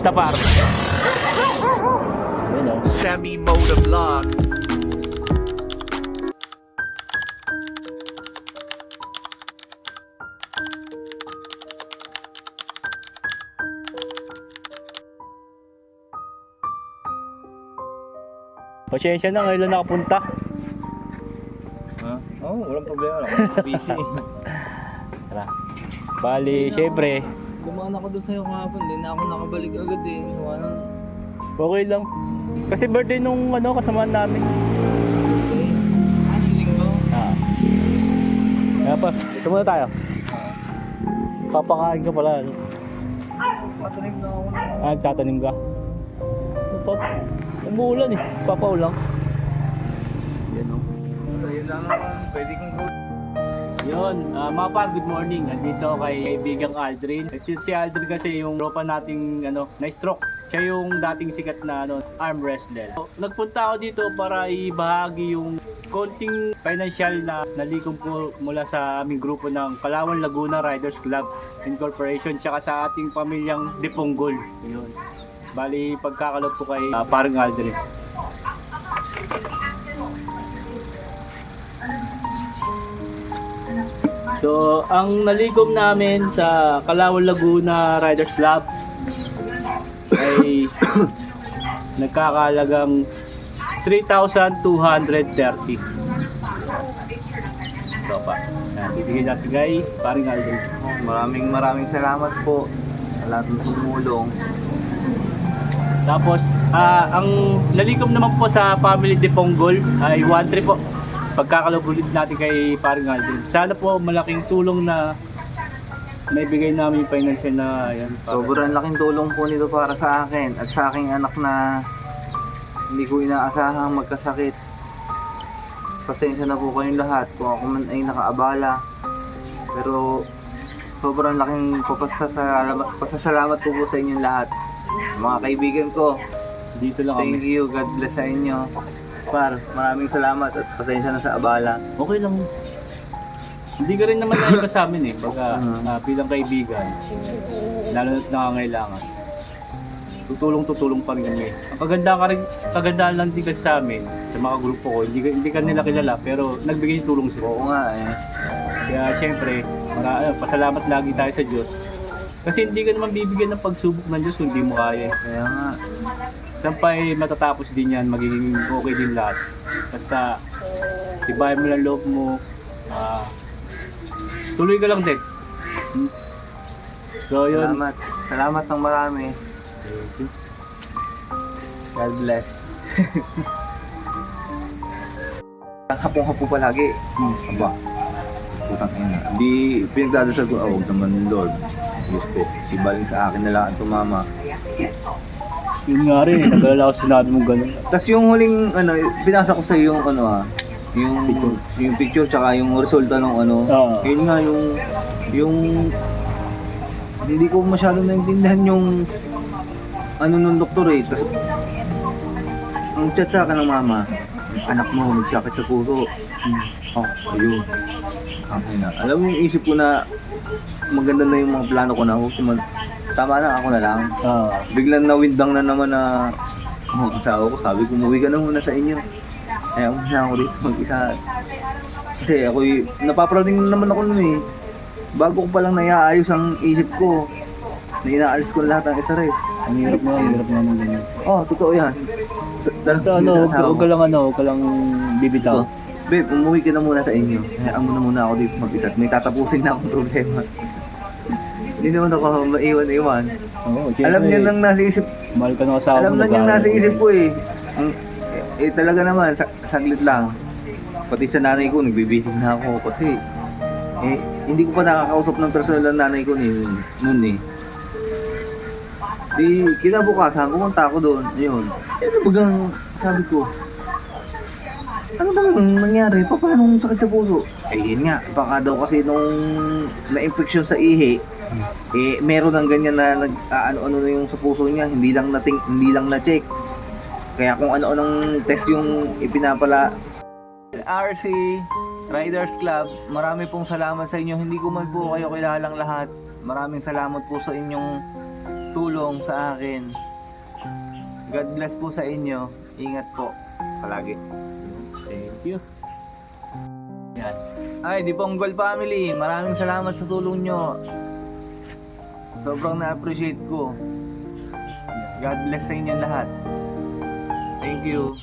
Tapar. Semi Motor Vlog. Pasensya na, ngayon lang nakapunta. Ha? Oo, oh, walang problema lang. Busy. Tara. Bali, syempre, Dumaan ako doon sa'yo kahapon, hindi na ako nakabalik agad eh. Gawa ng... okay lang. Kasi birthday nung ano, kasamaan namin. Ano linggo? Ah. Kaya pa, ito muna tayo. Papakain ka pala. ano? Patanim na ako. Ah, tatanim ka. Pap, umuulan eh. Papaulang. Yan o. So yun lang naman, pwede kong go. Yun, uh, mga par, good morning. Nandito kay kaibigang Aldrin. At si Aldrin kasi yung tropa nating ano, na-stroke. Siya yung dating sikat na ano, arm wrestler. So, nagpunta ako dito para ibahagi yung konting financial na nalikom po mula sa aming grupo ng Palawan Laguna Riders Club Incorporation tsaka sa ating pamilyang Diponggol. Yun. Bali, pagkakalot po kay uh, parang Aldrin. So, ang nalikom namin sa Kalawang Laguna Riders Club ay nagkakalagang 3,230. Ito pa. Yan, bibigyan natin kay paring Aldo. Maraming maraming salamat po sa lahat ng tumulong. Tapos, ah, ang nalikom naman po sa family de Ponggol ay 1-3 po. Pagkakalubulit natin kay paring Aldo. Sana po malaking tulong na naibigay namin yung financial na yan. Sobrang laking tulong po nito para sa akin at sa aking anak na hindi ko inaasahang magkasakit. Pasensya na po kayong lahat kung ako man ay nakaabala. Pero sobrang laking papasasalamat, pasasalamat po po sa inyong lahat. Mga kaibigan ko, Dito lang kami. thank you, God bless sa inyo. Par, maraming salamat at pasensya na sa abala. Okay lang. Hindi ka rin naman naiba sa amin eh. Baga, Mhm. ah, bilang kaibigan, lalo na't nangangailangan. Tutulong-tutulong pa rin kami. Ang kaganda ka rin, kagandaan lang din kasi sa amin, sa mga grupo ko, hindi, ka- hindi ka nila kilala, pero nagbigay tulong sila. Oo nga eh. Kaya syempre, mara, ano, pasalamat lagi tayo sa Diyos. Kasi hindi ka naman bibigyan ng pagsubok ng Diyos kung hindi mo kaya. Kaya nga. Sampay matatapos din yan, magiging okay din lahat. Basta, tibayan mo lang loob mo. ah, tuloy ka lang din. Hmm. So yun. Salamat. Salamat ng marami. Thank you. God bless. Hapong-hapo palagi. Hmm. Aba, putang ina. Di pinagdadasal ko, oh, naman Lord. Diyos ko, ibaling sa akin na lang ang tumama. Yun nga rin, eh, nagalala ko sinabi mo ganun. Tapos yung huling, ano, binasa ko sa yung, ano ah, yung Picture. yung picture tsaka yung resulta ng ano, Oo. yun nga yung, yung, hindi ko masyadong naintindihan yung, ano nung doktor eh. Tapos, ang chat sa akin ng mama, anak mo, nagsakit sa puso. Hmm. Oh, ayun. Okay na. Alam mo yung isip ko na maganda na yung mga plano ko na. Huwag man- Tama na, ako na lang. Ah, Biglang nawindang na naman na oh, ang asawa ko. Sabi ko, umuwi ka na muna sa inyo. Eh, ako na ako dito mag-isa. Kasi ako, napaproud din naman ako nun eh. Bago ko palang naiaayos ang isip ko, na inaalis ko lahat ng SRS. ang hirap mo, ang hirap naman ganyan. Oh, totoo yan. Dahil Basta ano, huwag ka lang ano, huwag ka lang bibitaw. Oh, babe, umuwi ka na muna sa inyo. Hayaan mo na muna ako dito mag-isa. May tatapusin na akong problema. Hindi naman ako maiwan-iwan. Oo, syempre, Alam niya nang nasa isip, mahal ka ng asawa alam na niya nag-aaral nasa isip ko eh. Ang, eh, eh, talaga naman, sa, saglit lang. Pati sa nanay ko, nagbibisig na ako kasi eh, hindi ko pa nakakausap ng personal ng nanay ko ni noon eh. Di, kinabukasan, pumunta ako doon. Ayun. Eh, ano bagang, sabi ko, ano ba nang nangyari? Pa, paano ang sakit sa puso? Eh, yun nga. Baka daw kasi nung na-infection sa ihi, eh, meron ng ganyan na nag, ano-ano na yung sa puso niya. Hindi lang nating, hindi lang na-check. Kaya kung ano-anong test yung ipinapala. RC Riders Club, marami pong salamat sa inyo. Hindi ko man po kayo kilalang lahat. Maraming salamat po sa inyong tulong sa akin. God bless po sa inyo. Ingat po palagi. Thank you. Yan. Ay, di Ponggol family, maraming salamat sa tulong nyo. Sobrang na-appreciate ko. God bless sa inyo lahat. Thank you.